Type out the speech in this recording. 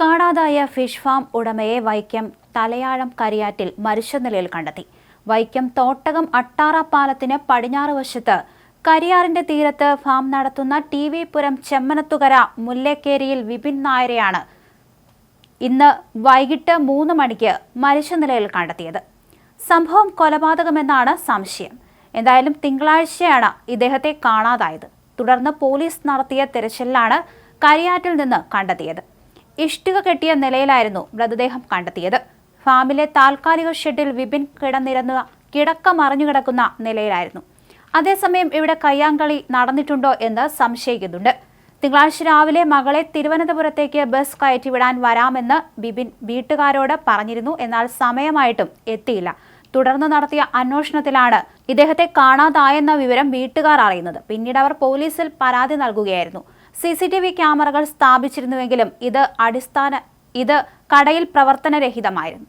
കാണാതായ fish farm ഉടമയെ വൈക്കം തലയാഴം കരിയാറ്റിൽ മരിച്ച നിലയിൽ കണ്ടെത്തി. വൈക്കം തോട്ടകം അട്ടാറ പാലത്തിന് പടിഞ്ഞാറ് വശത്ത് കരിയാറിന്റെ തീരത്ത് ഫാം നടത്തുന്ന ടി വി പുരം ചെമ്മനത്തുകര മുല്ലേക്കേരിയിൽ വിപിൻ നായരെയാണ് ഇന്ന് വൈകിട്ട് മൂന്ന് മണിക്ക് മരിച്ച നിലയിൽ കണ്ടെത്തിയത്. സംഭവം കൊലപാതകമെന്നാണ് സംശയം. എന്തായാലും തിങ്കളാഴ്ചയാണ് ഇദ്ദേഹത്തെ കാണാതായത്. തുടർന്ന് പോലീസ് നടത്തിയ തിരച്ചിലാണ് കരിയാറ്റിൽ നിന്ന് കണ്ടെത്തിയത്. ഇഷ്ടിക കെട്ടിയ നിലയിലായിരുന്നു മൃതദേഹം കണ്ടെത്തിയത്. ഫാമിലെ താൽക്കാലിക ഷെഡിൽ വിപിൻ കിടന്നിരുന്ന കിടക്ക മറിഞ്ഞു കിടക്കുന്ന നിലയിലായിരുന്നു. അതേസമയം ഇവിടെ കയ്യാങ്കളി നടന്നിട്ടുണ്ടോ എന്ന് സംശയിക്കുന്നുണ്ട്. തിങ്കളാഴ്ച രാവിലെ മകളെ തിരുവനന്തപുരത്തേക്ക് ബസ് കയറ്റിവിടാൻ വരാമെന്ന് ബിബിൻ വീട്ടുകാരോട് പറഞ്ഞിരുന്നു. എന്നാൽ സമയമായിട്ടും എത്തിയില്ല. തുടർന്ന് നടത്തിയ അന്വേഷണത്തിലാണ് ഇദ്ദേഹത്തെ കാണാതായെന്ന വിവരം വീട്ടുകാർ അറിയുന്നത്. പിന്നീട് അവർ പോലീസിൽ പരാതി നൽകുകയായിരുന്നു. സി സി ടി വി ക്യാമറകൾ സ്ഥാപിച്ചിരുന്നുവെങ്കിലും ഇത് അടിസ്ഥാന ഇത് കടയിൽ പ്രവർത്തനരഹിതമായിരുന്നു.